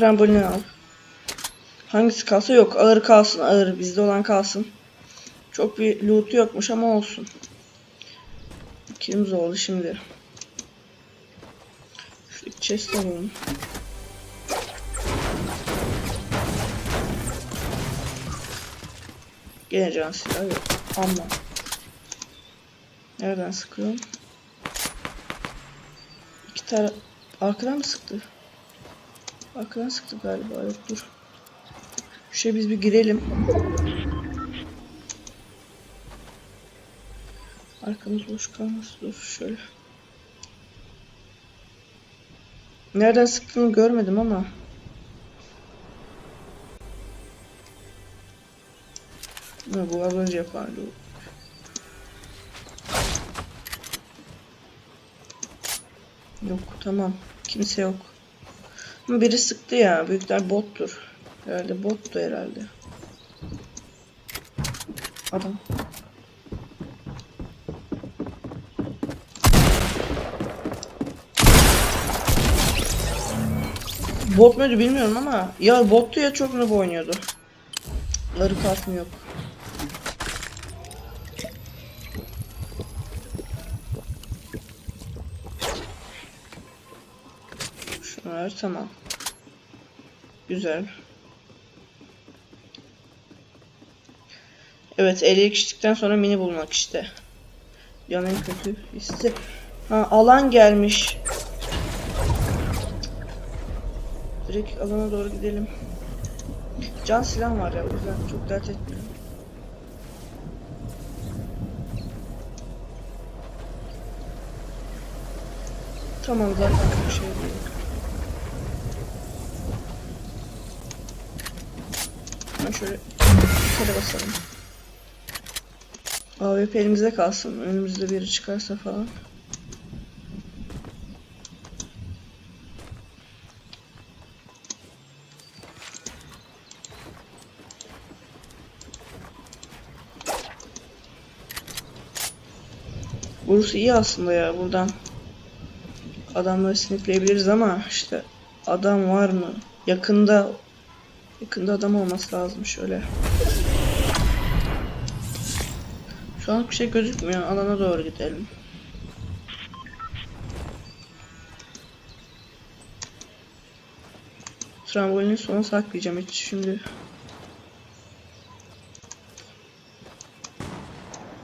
Trambolini al. Hangisi kalsa yok. Ağır kalsın ağır. Bizde olan kalsın. Çok bir loot yokmuş ama olsun. Kilimiz oldu şimdi. Şuradaki chest alalım. Gene can silah yok. Ama. Nereden sıkıyorum? İki tane arkadan mı sıktı? Arkadan sıktı galiba. Yok dur. Şuraya biz bir girelim. Arkamız boş kalmasın. Dur şöyle. Nereden sıktığını görmedim ama. Ha, bu az önce yapardı. Yok tamam. Kimse yok. Biri sıktı ya. Büyükler bottur. Herhalde bottu herhalde. Adam. Bot muydu bilmiyorum ama ya bottu ya çok noob oynuyordu. Ları kasmı yok. Şunlar tamam. Güzel. Evet 50 kişilikten sonra mini bulmak işte. Yan en kötü hissi. Ha alan gelmiş. Direkt alana doğru gidelim. Can silah var ya o yüzden çok dert etmiyorum. Tamam zaten bir şey değil. Ben şöyle şöyle basalım. AWP elimizde kalsın. Önümüzde biri çıkarsa falan. Burası iyi aslında ya buradan. Adamları sinipleyebiliriz ama işte adam var mı? Yakında yakında adam olması lazım şöyle. Şu an bir şey gözükmüyor. Alana doğru gidelim. Trambolini sona saklayacağım hiç şimdi.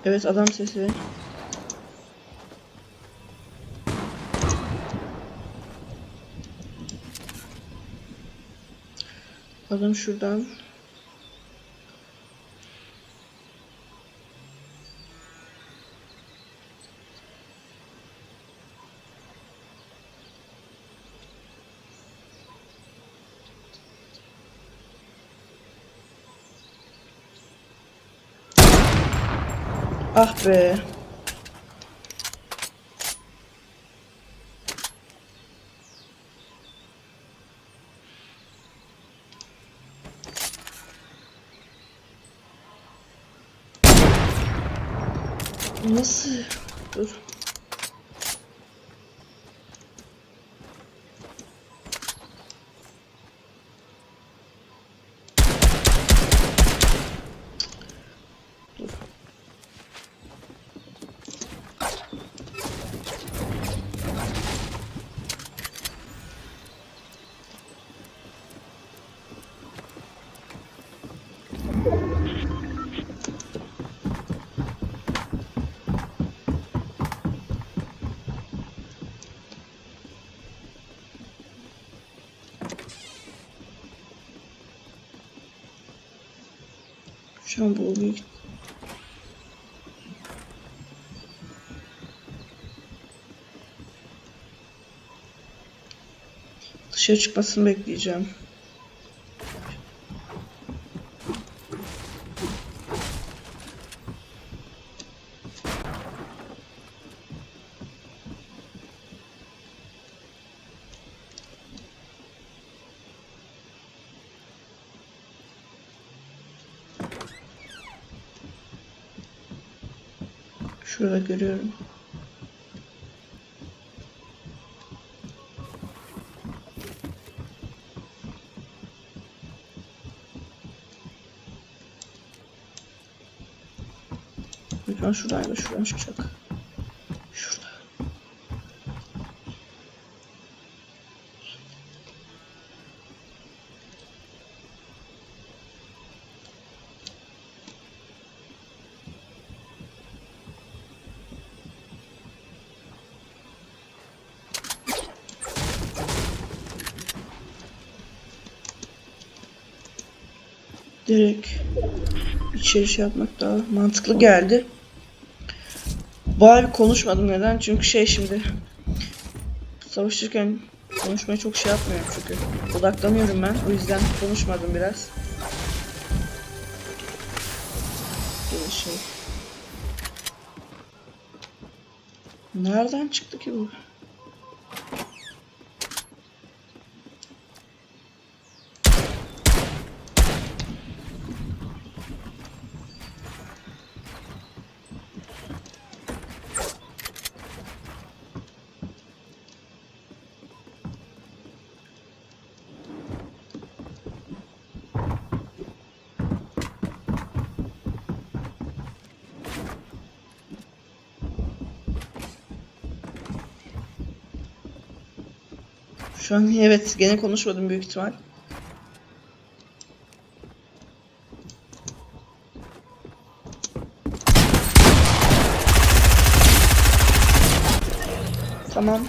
Evet adam sesi. Adam şuradan. Ah be. Nasıl? Dur. Dur. An bu büyük. Dışarı çıkmasını bekleyeceğim. Şurada görüyorum. Lütfen şuradaymış şuradan çıkacak. Direkt içeri şey yapmak daha mantıklı geldi. Bir konuşmadım neden? Çünkü şey şimdi savaşırken konuşmaya çok şey yapmıyorum çünkü. Odaklanıyorum ben. O yüzden konuşmadım biraz. Yine şey. Nereden çıktı ki bu? Şu evet gene konuşmadım büyük ihtimal. Tamam.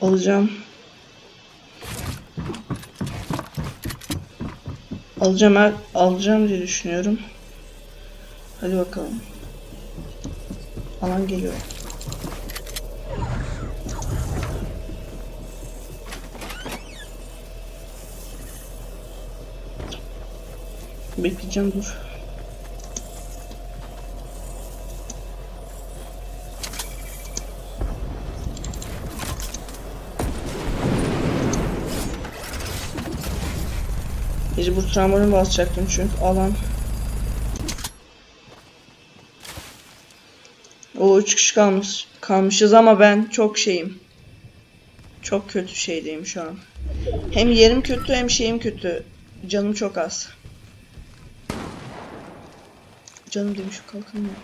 Alacağım. Alacağım alacağım diye düşünüyorum. Hadi bakalım. Alan geliyor. Bekleyeceğim dur. Mecbur trambolin basacaktım çünkü alan. O üç kişi kalmış kalmışız ama ben çok şeyim. Çok kötü şeydeyim şu an. Hem yerim kötü hem şeyim kötü. Canım çok az. Canım demiş kalkamıyor.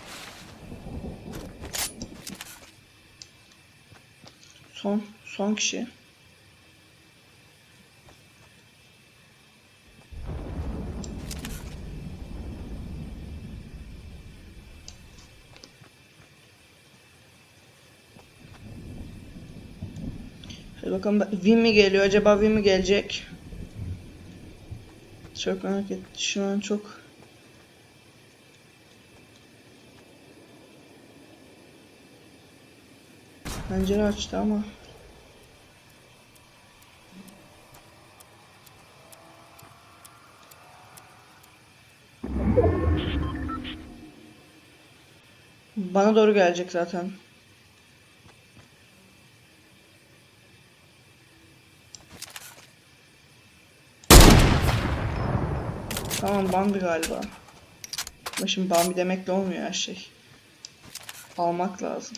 Son son kişi. Hadi bakalım ben- Win mi geliyor? Acaba Win mi gelecek? Çok merak ettim. Şu an çok pencere açtı ama bana doğru gelecek zaten. Tamam Bambi galiba. Ama şimdi Bambi demekle olmuyor her şey. Almak lazım.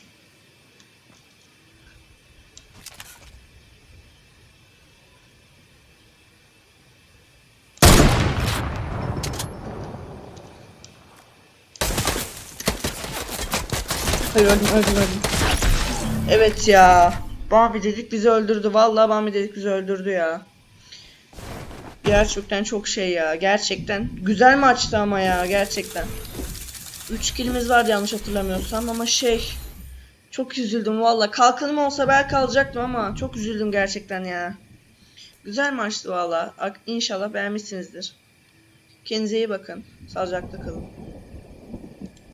Hayır öldüm öldüm öldüm. Evet ya. Bambi dedik bizi öldürdü. Vallahi Bambi dedik bizi öldürdü ya. Gerçekten çok şey ya. Gerçekten. Güzel maçtı ama ya. Gerçekten. 3 kilimiz vardı yanlış hatırlamıyorsam ama şey. Çok üzüldüm valla. Kalkanım olsa belki alacaktım ama çok üzüldüm gerçekten ya. Güzel maçtı valla. İnşallah beğenmişsinizdir. Kendinize iyi bakın. Sağlıcakla kalın.